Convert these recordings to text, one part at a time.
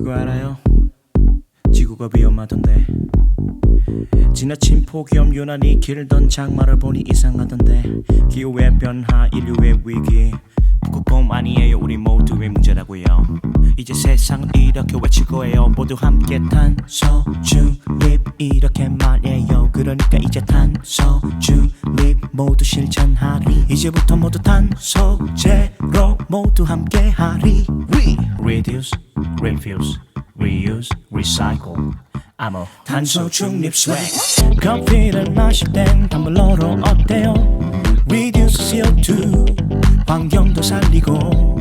그거 알아요? 지구가 위험하던데. 지나친 폭염 유난히 길던 장마를 보니 이상하던데. 기후의 변화 인류의 위기. 북극곰 아니에요 우리 모두의 문제라고요. 이제 세상은 이렇게 외칠 거예요. 모두 함께 탄소 중립. 이렇게 말해요. 그러니까 이제 탄소 중립 모두 실천하리. 이제부터 모두 탄소 제로 모두 함께 하리. We reduce, refuse, reuse, recycle. 암호 탄소 중립 swag 커피를 마실 땐 텀블러로 어때요? Reduce CO2 환경도 살리고.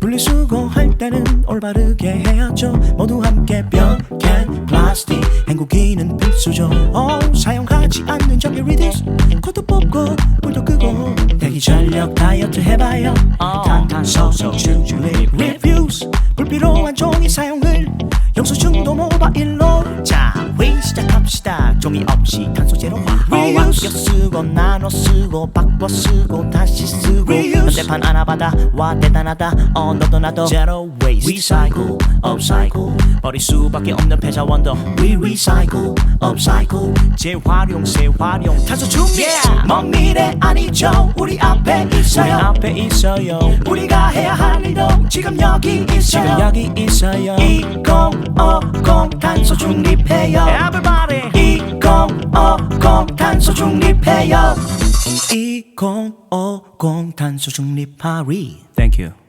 분리수거할 때는 올바르게 해야죠. 모두 함께 병캔 플라스틱. 행국이는 필수죠. 어, 사용 하지 않는 전기 리디스 코도 뽑고 불도 끄고. 대기 전력 다이어트 해봐요. 탄탄소 중립 리뷰스 불필요한 종이 사용을 영수증도 모바일로. 자 회의 시작합시다. 종이 없이 탄소 제로화 어왕 쓰고 나눠 쓰고 바꿔 쓰고 다시 쓰고. 현대판 하나받아 와 대단하다. 어 너도 나도. Zero waste. Recycle, upcycle. 버릴 수밖에 없는 폐자원도. We recycle, upcycle. 재활용, 재활용. 탄소 중립 yeah. 먼 미래 아니죠. 우리 앞에 있어요. 우리 앞에 있어요. 우리가 해야 할 일도 지금 여기 있어요. 지금 여기 있어요. 2050 탄소 중립해요. Everybody 2050 탄소 중립해요. 2050 탄소 중립하리. Thank you